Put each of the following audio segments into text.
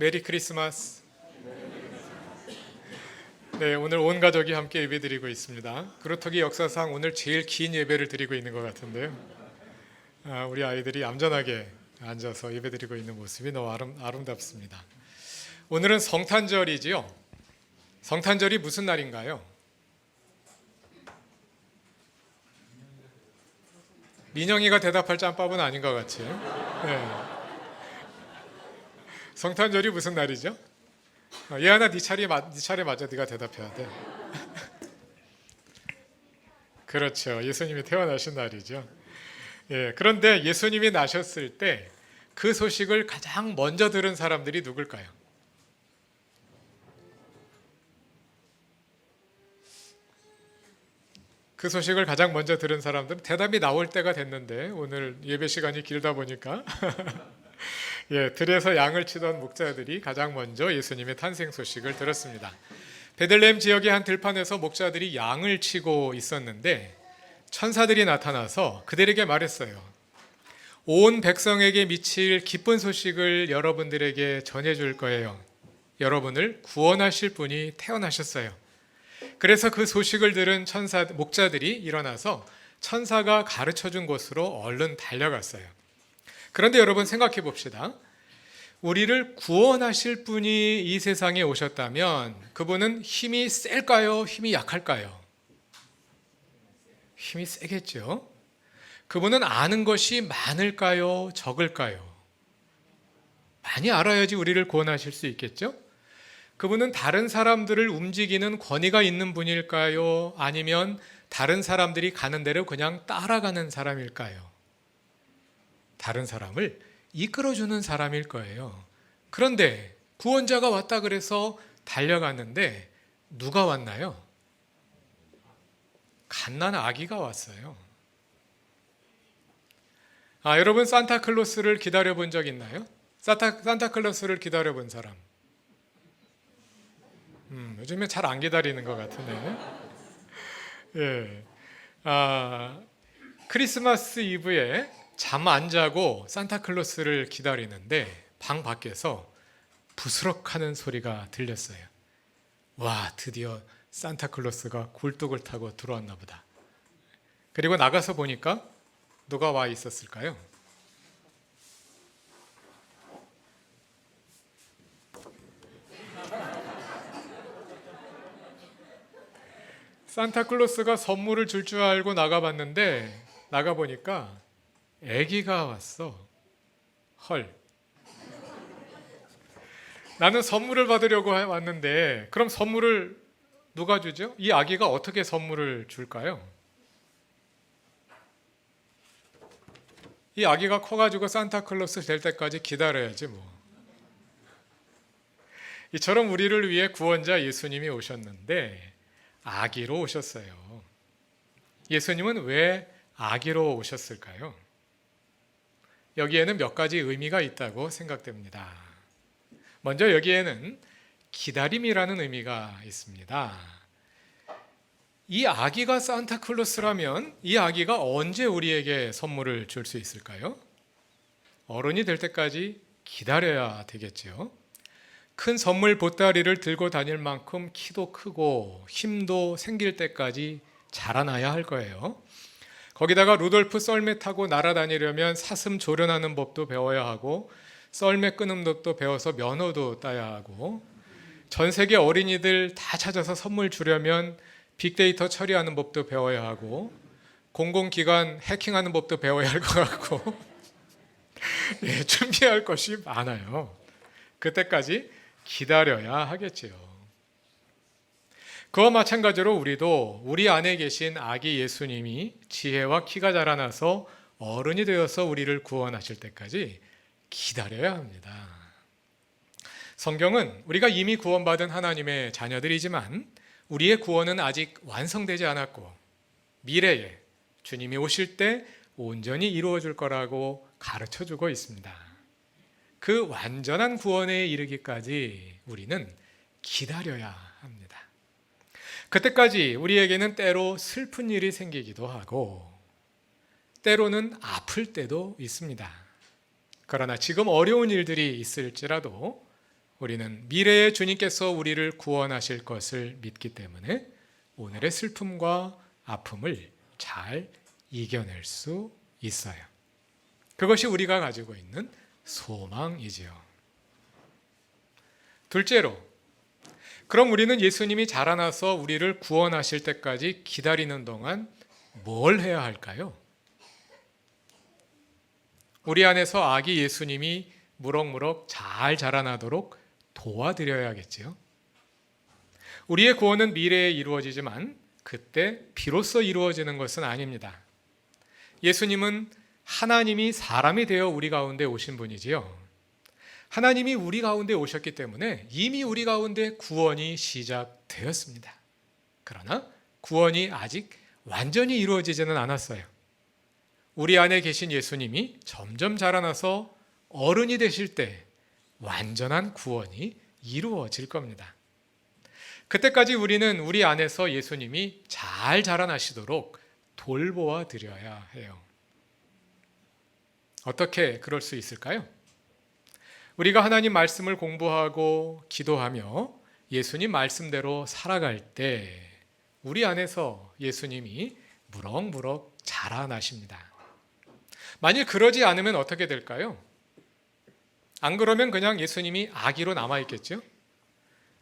메리 크리스마스. 네, 오늘 온 가족이 함께 예배드리고 있습니다. 그루터기 역사상 오늘 제일 긴 예배를 드리고 있는 것 같은데요. 아, 우리 아이들이 얌전하게 앉아서 예배드리고 있는 모습이 너무 아름, 아름답습니다. 오늘은 성탄절이지요. 성탄절이 무슨 날인가요? 민영이가 대답할 짬밥은 아닌 것 같이. 네. 성탄절이 무슨 날이죠? 어, 예하나 네 차례 맞, 네 차례 맞아 네가 대답해야 돼. 그렇죠. 예수님이 태어나신 날이죠. 예, 그런데 예수님이 나셨을 때 그 소식을 가장 먼저 들은 사람들이 누굴까요? 그 소식을 가장 먼저 들은 사람들은 대답이 나올 때가 됐는데 오늘 예배 시간이 길다 보니까 예, 들에서 양을 치던 목자들이 가장 먼저 예수님의 탄생 소식을 들었습니다. 베들레헴 지역의 한 들판에서 목자들이 양을 치고 있었는데 천사들이 나타나서 그들에게 말했어요. 온 백성에게 미칠 기쁜 소식을 여러분들에게 전해줄 거예요. 여러분을 구원하실 분이 태어나셨어요. 그래서 그 소식을 들은 천사 목자들이 일어나서 천사가 가르쳐 준 곳으로 얼른 달려갔어요. 그런데 여러분 생각해 봅시다. 우리를 구원하실 분이 이 세상에 오셨다면 그분은 힘이 셀까요? 힘이 약할까요? 힘이 세겠죠. 그분은 아는 것이 많을까요? 적을까요? 많이 알아야지 우리를 구원하실 수 있겠죠? 그분은 다른 사람들을 움직이는 권위가 있는 분일까요? 아니면 다른 사람들이 가는 대로 그냥 따라가는 사람일까요? 다른 사람을 이끌어주는 사람일 거예요. 그런데 구원자가 왔다 그래서 달려갔는데 누가 왔나요? 갓난 아기가 왔어요. 아, 여러분 산타클로스를 기다려 본 적 있나요? 산타, 산타클로스를 기다려 본 사람. 음, 요즘에 잘 안 기다리는 것 같으네. 예. 아, 크리스마스 이브에 잠 안 자고 산타클로스를 기다리는데 방 밖에서 부스럭하는 소리가 들렸어요. 와, 드디어 산타클로스가 굴뚝을 타고 들어왔나 보다. 그리고 나가서 보니까 누가 와 있었을까요? 산타클로스가 선물을 줄 줄 알고 나가봤는데 나가 보니까 아기가 왔어. 헐. 나는 선물을 받으려고 왔는데 그럼 선물을 누가 주죠? 이 아기가 어떻게 선물을 줄까요? 이 아기가 커가지고 산타클로스 될 때까지 기다려야지 뭐. 이처럼 우리를 위해 구원자 예수님이 오셨는데 아기로 오셨어요. 예수님은 왜 아기로 오셨을까요? 여기에는 몇 가지 의미가 있다고 생각됩니다. 먼저 여기에는 기다림이라는 의미가 있습니다. 이 아기가 산타클로스라면 이 아기가 언제 우리에게 선물을 줄 수 있을까요? 어른이 될 때까지 기다려야 되겠죠. 큰 선물 보따리를 들고 다닐 만큼 키도 크고 힘도 생길 때까지 자라나야 할 거예요. 거기다가 루돌프 썰매 타고 날아다니려면 사슴 조련하는 법도 배워야 하고 썰매 끄는 법도 배워서 면허도 따야 하고 전 세계 어린이들 다 찾아서 선물 주려면 빅데이터 처리하는 법도 배워야 하고 공공기관 해킹하는 법도 배워야 할 것 같고 네, 준비할 것이 많아요. 그때까지 기다려야 하겠지요. 그와 마찬가지로 우리도 우리 안에 계신 아기 예수님이 지혜와 키가 자라나서 어른이 되어서 우리를 구원하실 때까지 기다려야 합니다. 성경은 우리가 이미 구원받은 하나님의 자녀들이지만 우리의 구원은 아직 완성되지 않았고 미래에 주님이 오실 때 온전히 이루어질 거라고 가르쳐 주고 있습니다. 그 완전한 구원에 이르기까지 우리는 기다려야 합니다. 그때까지 우리에게는 때로 슬픈 일이 생기기도 하고 때로는 아플 때도 있습니다. 그러나 지금 어려운 일들이 있을지라도 우리는 미래의 주님께서 우리를 구원하실 것을 믿기 때문에 오늘의 슬픔과 아픔을 잘 이겨낼 수 있어요. 그것이 우리가 가지고 있는 소망이지요. 둘째로, 그럼 우리는 예수님이 자라나서 우리를 구원하실 때까지 기다리는 동안 뭘 해야 할까요? 우리 안에서 아기 예수님이 무럭무럭 잘 자라나도록 도와드려야겠지요. 우리의 구원은 미래에 이루어지지만 그때 비로소 이루어지는 것은 아닙니다. 예수님은 하나님이 사람이 되어 우리 가운데 오신 분이지요. 하나님이 우리 가운데 오셨기 때문에 이미 우리 가운데 구원이 시작되었습니다. 그러나 구원이 아직 완전히 이루어지지는 않았어요. 우리 안에 계신 예수님이 점점 자라나서 어른이 되실 때 완전한 구원이 이루어질 겁니다. 그때까지 우리는 우리 안에서 예수님이 잘 자라나시도록 돌보아 드려야 해요. 어떻게 그럴 수 있을까요? 우리가 하나님 말씀을 공부하고 기도하며 예수님 말씀대로 살아갈 때 우리 안에서 예수님이 무럭무럭 자라나십니다. 만일 그러지 않으면 어떻게 될까요? 안 그러면 그냥 예수님이 아기로 남아있겠죠?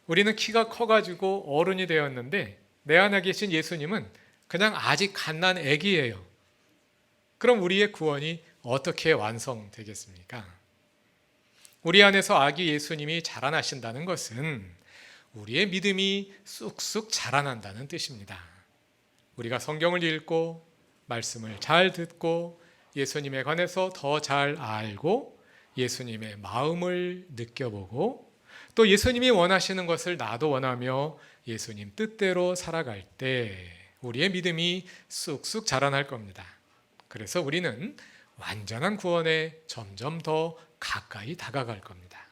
우리는 키가 커가지고 어른이 되었는데 내 안에 계신 예수님은 그냥 아직 갓난 아기예요. 그럼 우리의 구원이 어떻게 완성되겠습니까? 우리 안에서 아기 예수님이 자라나신다는 것은 우리의 믿음이 쑥쑥 자라난다는 뜻입니다. 우리가 성경을 읽고 말씀을 잘 듣고 예수님에 관해서 더 잘 알고 예수님의 마음을 느껴보고 또 예수님이 원하시는 것을 나도 원하며 예수님 뜻대로 살아갈 때 우리의 믿음이 쑥쑥 자라날 겁니다. 그래서 우리는 완전한 구원에 점점 더 가까이 다가갈 겁니다.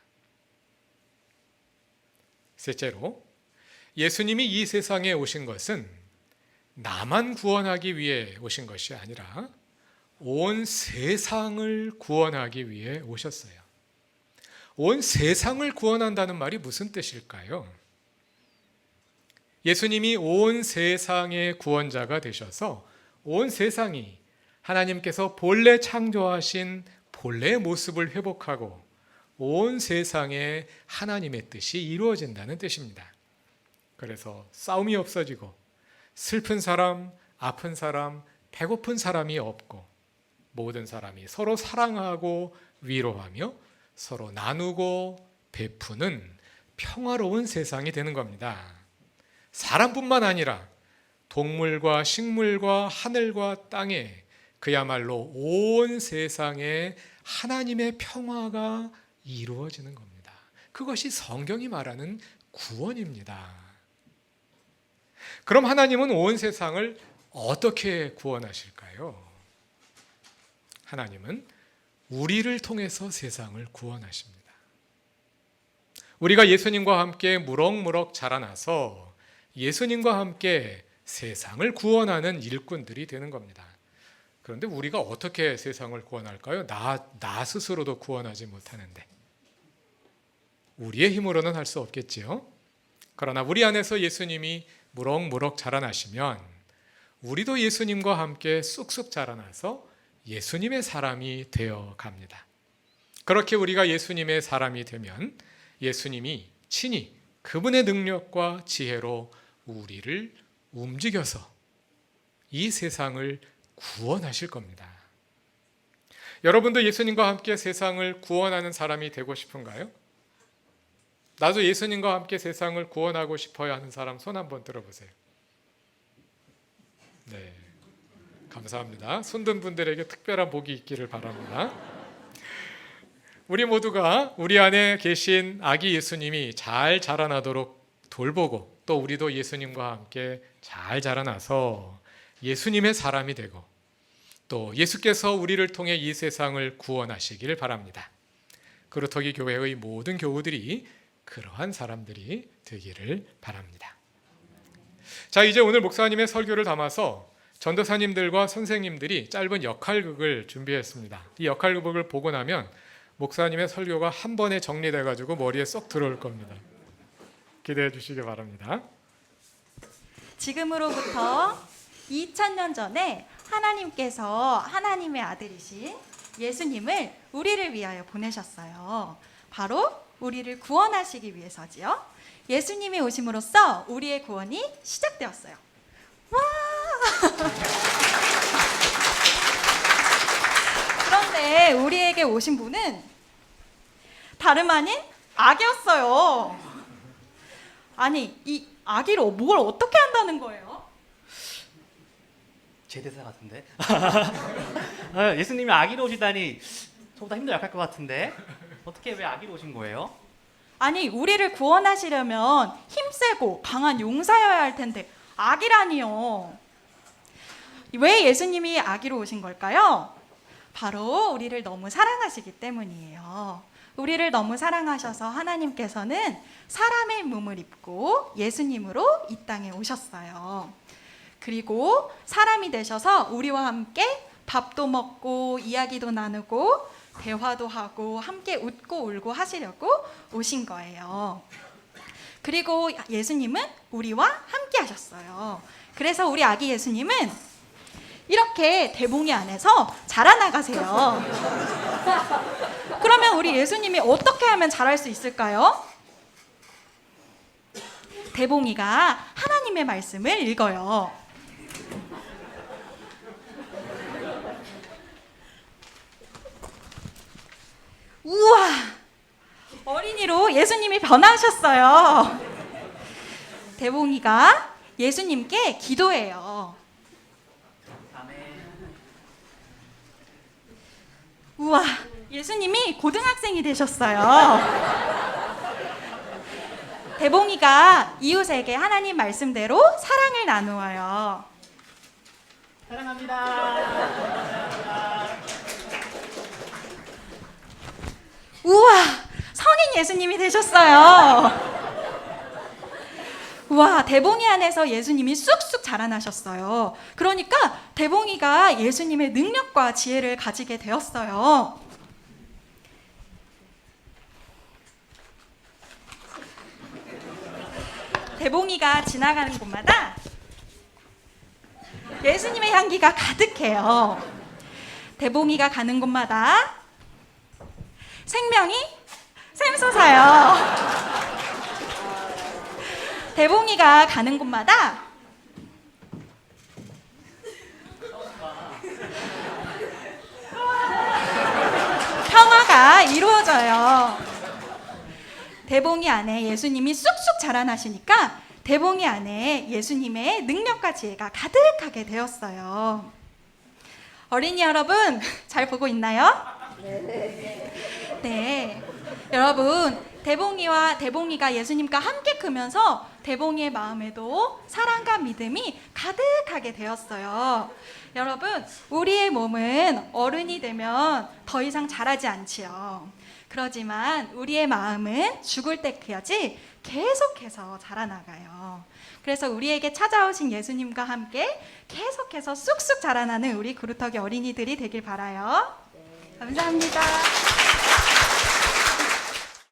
셋째로 예수님이 이 세상에 오신 것은 나만 구원하기 위해 오신 것이 아니라 온 세상을 구원하기 위해 오셨어요. 온 세상을 구원한다는 말이 무슨 뜻일까요? 예수님이 온 세상의 구원자가 되셔서 온 세상이 하나님께서 본래 창조하신 본래의 모습을 회복하고 온 세상에 하나님의 뜻이 이루어진다는 뜻입니다. 그래서 싸움이 없어지고 슬픈 사람, 아픈 사람, 배고픈 사람이 없고 모든 사람이 서로 사랑하고 위로하며 서로 나누고 베푸는 평화로운 세상이 되는 겁니다. 사람뿐만 아니라 동물과 식물과 하늘과 땅에 그야말로 온 세상에 하나님의 평화가 이루어지는 겁니다. 그것이 성경이 말하는 구원입니다. 그럼 하나님은 온 세상을 어떻게 구원하실까요? 하나님은 우리를 통해서 세상을 구원하십니다. 우리가 예수님과 함께 무럭무럭 자라나서 예수님과 함께 세상을 구원하는 일꾼들이 되는 겁니다. 그런데 우리가 어떻게 세상을 구원할까요? 나, 나 스스로도 구원하지 못하는데. 우리의 힘으로는 할 수 없겠지요. 그러나 우리 안에서 예수님이 무럭무럭 자라나시면 우리도 예수님과 함께 쑥쑥 자라나서 예수님의 사람이 되어 갑니다. 그렇게 우리가 예수님의 사람이 되면 예수님이 친히 그분의 능력과 지혜로 우리를 움직여서 이 세상을 구원하실 겁니다. 여러분도 예수님과 함께 세상을 구원하는 사람이 되고 싶은가요? 나도 예수님과 함께 세상을 구원하고 싶어야 하는 사람 손 한번 들어보세요. 네. 감사합니다. 손든 분들에게 특별한 복이 있기를 바랍니다. 우리 모두가 우리 안에 계신 아기 예수님이 잘 자라나도록 돌보고 또 우리도 예수님과 함께 잘 자라나서 예수님의 사람이 되고 또 예수께서 우리를 통해 이 세상을 구원하시기를 바랍니다. 그루터기 교회의 모든 교우들이 그러한 사람들이 되기를 바랍니다. 자, 이제 오늘 목사님의 설교를 담아서 전도사님들과 선생님들이 짧은 역할극을 준비했습니다. 이 역할극을 보고 나면 목사님의 설교가 한 번에 정리돼 가지고 머리에 쏙 들어올 겁니다. 기대해 주시기 바랍니다. 지금으로부터 2000년 전에 하나님께서 하나님의 아들이신 예수님을 우리를 위하여 보내셨어요. 바로 우리를 구원하시기 위해서지요. 예수님이 오심으로써 우리의 구원이 시작되었어요. 와! 그런데 우리에게 오신 분은 다름 아닌 악이었어요. 아니, 이 아기로 뭘 어떻게 한다는 거예요? 제 대사 같은데. 아, 예수님이 아기로 오시다니 저보다 힘도 약할 것 같은데 어떻게 왜 아기로 오신 거예요? 아니, 우리를 구원하시려면 힘세고 강한 용사여야 할 텐데 아기라니요. 왜 예수님이 아기로 오신 걸까요? 바로 우리를 너무 사랑하시기 때문이에요. 우리를 너무 사랑하셔서 하나님께서는 사람의 몸을 입고 예수님으로 이 땅에 오셨어요. 그리고 사람이 되셔서 우리와 함께 밥도 먹고 이야기도 나누고 대화도 하고 함께 웃고 울고 하시려고 오신 거예요. 그리고 예수님은 우리와 함께 하셨어요. 그래서 우리 아기 예수님은 이렇게 대봉이 안에서 자라나가세요. 그러면 우리 예수님이 어떻게 하면 자랄 수 있을까요? 대봉이가 하나님의 말씀을 읽어요. 우와! 어린이로 예수님이 변하셨어요. 대봉이가 예수님께 기도해요. 우와, 예수님이 고등학생이 되셨어요. 대봉이가 이웃에게 하나님 말씀대로 사랑을 나누어요. 사랑합니다. 우와, 성인 예수님이 되셨어요. 우와, 대봉이 안에서 예수님이 쑥쑥 자라나셨어요. 그러니까 대봉이가 예수님의 능력과 지혜를 가지게 되었어요. 대봉이가 지나가는 곳마다 예수님의 향기가 가득해요. 대봉이가 가는 곳마다 생명이 샘솟아요. 대봉이가 가는 곳마다 평화가 이루어져요. 대봉이 안에 예수님이 쑥쑥 자라나시니까 대봉이 안에 예수님의 능력과 지혜가 가득하게 되었어요. 어린이 여러분, 잘 보고 있나요? 네. 여러분, 대봉이와 대봉이가 예수님과 함께 크면서 대봉이의 마음에도 사랑과 믿음이 가득하게 되었어요. 여러분, 우리의 몸은 어른이 되면 더 이상 자라지 않지요. 그러지만 우리의 마음은 죽을 때까지 계속해서 자라나가요. 그래서 우리에게 찾아오신 예수님과 함께 계속해서 쑥쑥 자라나는 우리 구루터기 어린이들이 되길 바라요. 감사합니다.